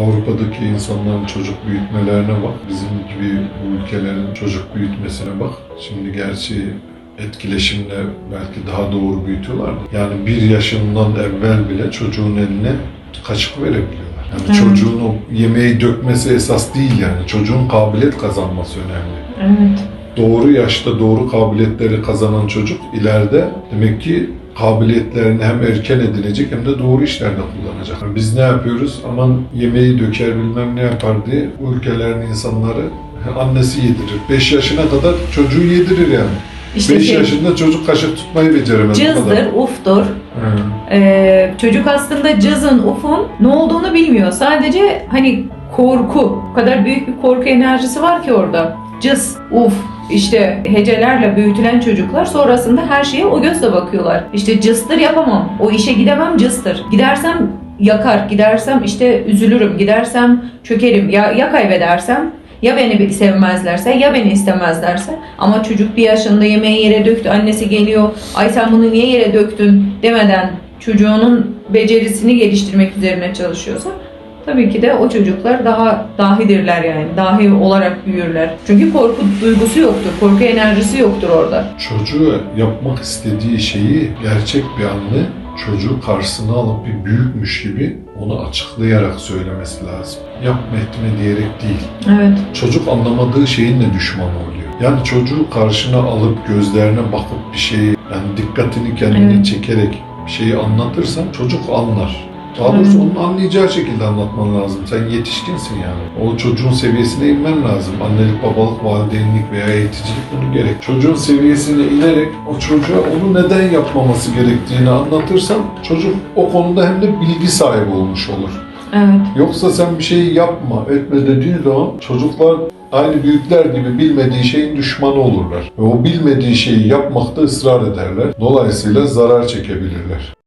Avrupa'daki insanların çocuk büyütmelerine bak. Bizim gibi bu ülkelerin çocuk büyütmesine bak. Şimdi gerçi etkileşimle belki daha doğru büyütüyorlar. Yani bir yaşından evvel bile çocuğun eline kaşık verebiliyorlar. Yani Evet. çocuğun o yemeği dökmesi esas değil yani. Çocuğun kabiliyet kazanması önemli. Evet. Doğru yaşta doğru kabiliyetleri kazanan çocuk ileride demek ki kabiliyetlerini hem erken edinecek hem de doğru işlerde kullanacak. Biz ne yapıyoruz? Aman yemeği döker bilmem ne yapar diye bu ülkelerin insanları annesi yedirir. 5 yaşına kadar çocuğu yedirir yani. 5 İşte şey, yaşında çocuk kaşık tutmayı beceremez. cızdır, uftur. Ee, çocuk aslında cızın, ufun ne olduğunu bilmiyor. Sadece hani korku, o kadar büyük bir korku enerjisi var ki orada. Cız, uf, işte hecelerle büyütülen çocuklar sonrasında her şeye o gözle bakıyorlar. İşte cıstır yapamam, o işe gidemem cıstır. Gidersem yakar, gidersem işte üzülürüm, gidersem çökerim. Ya, ya kaybedersem ya beni sevmezlerse ya beni istemezlerse ama çocuk bir yaşında yemeği yere döktü annesi geliyor ay sen bunu niye yere döktün demeden çocuğunun becerisini geliştirmek üzerine çalışıyorsa tabii ki de o çocuklar daha dahidirler yani dahi olarak büyürler. Çünkü korku duygusu yoktur, korku enerjisi yoktur orada. Çocuğu yapmak istediği şeyi gerçek bir anne çocuğu karşısına alıp bir büyükmüş gibi onu açıklayarak söylemesi lazım. Yapma etme diyerek değil. Evet, Çocuk anlamadığı şeyin de düşmanı oluyor. Yani çocuğu karşına alıp gözlerine bakıp bir şeyi yani dikkatini kendine Evet. çekerek bir şeyi anlatırsan çocuk anlar. Daha doğrusu onun anlayacağı şekilde anlatman lazım. Sen yetişkinsin yani. O çocuğun seviyesine inmen lazım. Annelik, babalık, valideynlik veya eğiticilik bunu gerek. Çocuğun seviyesine inerek o çocuğa onu neden yapmaması gerektiğini anlatırsan çocuk o konuda hem de bilgi sahibi olmuş olur. evet. Yoksa sen bir şeyi yapma, etme dediğin zaman çocuklar aynı büyükler gibi bilmediği şeyin düşmanı olurlar. Ve o bilmediği şeyi yapmakta ısrar ederler. Dolayısıyla zarar çekebilirler.